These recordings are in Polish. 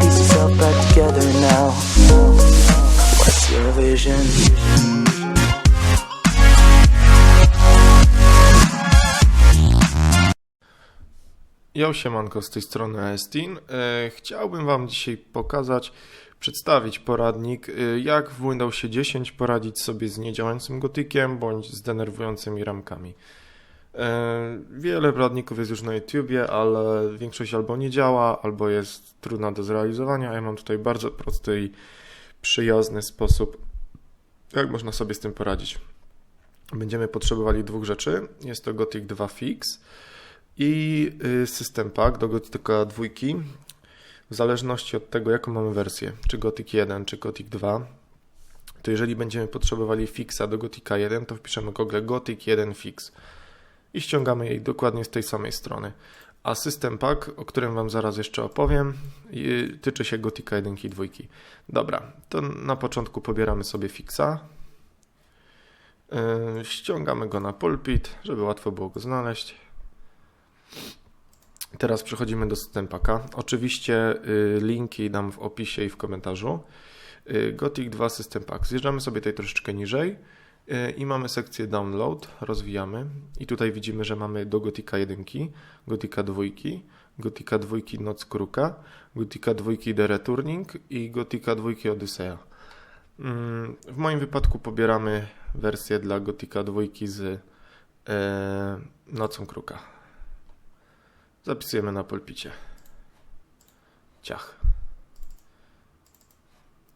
piece yourself back together now. What's your vision? Jo, siemanko, z tej strony Estin. E, chciałbym Wam dzisiaj pokazać, przedstawić poradnik, e, jak w Windowsie 10 poradzić sobie z niedziałającym gotykiem bądź z denerwującymi ramkami. E, wiele poradników jest już na YouTubie, ale większość albo nie działa, albo jest trudna do zrealizowania. Ja mam tutaj bardzo prosty i przyjazny sposób, jak można sobie z tym poradzić. Będziemy potrzebowali dwóch rzeczy. Jest to Gothic 2 Fix i y, System Pack do Gothica 2. W zależności od tego, jaką mamy wersję, czy Gothic 1, czy Gothic 2, to jeżeli będziemy potrzebowali fixa do Gothica 1, to wpiszemy Google Gothic 1 Fix i ściągamy jej dokładnie z tej samej strony. A System Pack, o którym Wam zaraz jeszcze opowiem, tyczy się Gothica 1 i 2. Dobra, to na początku pobieramy sobie fixa. Y, Ściągamy go na pulpit, żeby łatwo było go znaleźć. Teraz przechodzimy do System Packa. Oczywiście y, linki dam w opisie i w komentarzu. Y, Gothic 2 System Pack. Zjeżdżamy sobie tutaj troszeczkę niżej i mamy sekcję Download. Rozwijamy i tutaj widzimy, że mamy do Gothica 1, Gothica 2, Gothica 2 Noc Kruka, Gothica 2 The Returning i Gothica 2 Odyssea. Mm, W moim wypadku pobieramy wersję dla Gothica 2 z e, Nocą Kruka. Zapisujemy na pulpicie. Ciach.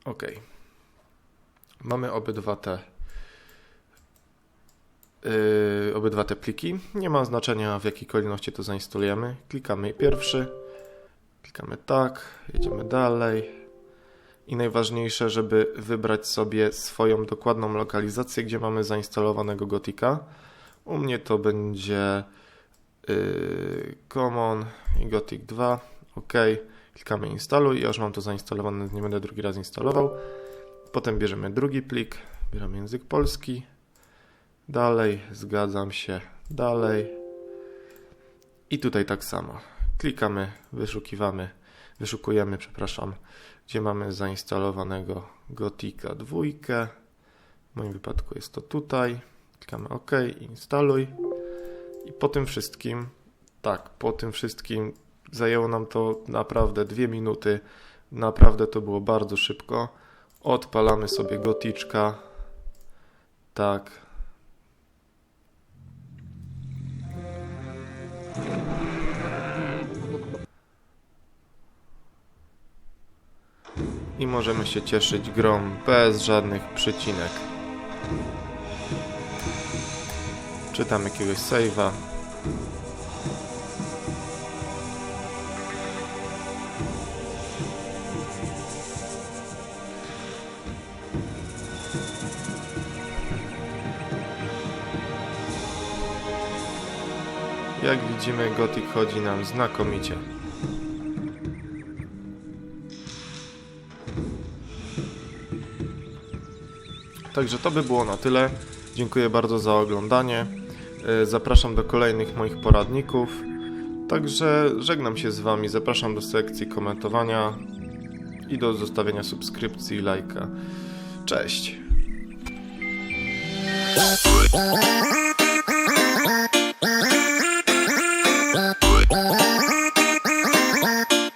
Ok. Mamy obydwa te yy, obydwa te pliki. Nie ma znaczenia w jakiej kolejności to zainstalujemy. Klikamy pierwszy. Klikamy tak. Jedziemy dalej. I najważniejsze, żeby wybrać sobie swoją dokładną lokalizację, gdzie mamy zainstalowanego Gotika. U mnie to będzie yy, Common i Gothic 2. OK. Klikamy instaluj. Ja już mam to zainstalowane, nie będę drugi raz instalował. Potem bierzemy drugi plik, bierzemy język polski. Dalej, zgadzam się. Dalej. I tutaj tak samo. Klikamy, wyszukiwamy, wyszukujemy, przepraszam, gdzie mamy zainstalowanego Gotika 2. W moim wypadku jest to tutaj. Klikamy OK, instaluj. I po tym wszystkim, tak, po tym wszystkim zajęło nam to naprawdę dwie minuty. Naprawdę to było bardzo szybko. Odpalamy sobie goticzka. Tak. I możemy się cieszyć grą bez żadnych przycinek. Czytam jakiegoś save'a. Jak widzimy, Gothic chodzi nam znakomicie. Także to by było na tyle. Dziękuję bardzo za oglądanie. E, Zapraszam do kolejnych moich poradników. Także żegnam się z Wami. Zapraszam do sekcji komentowania i do zostawienia subskrypcji i lajka. Cześć!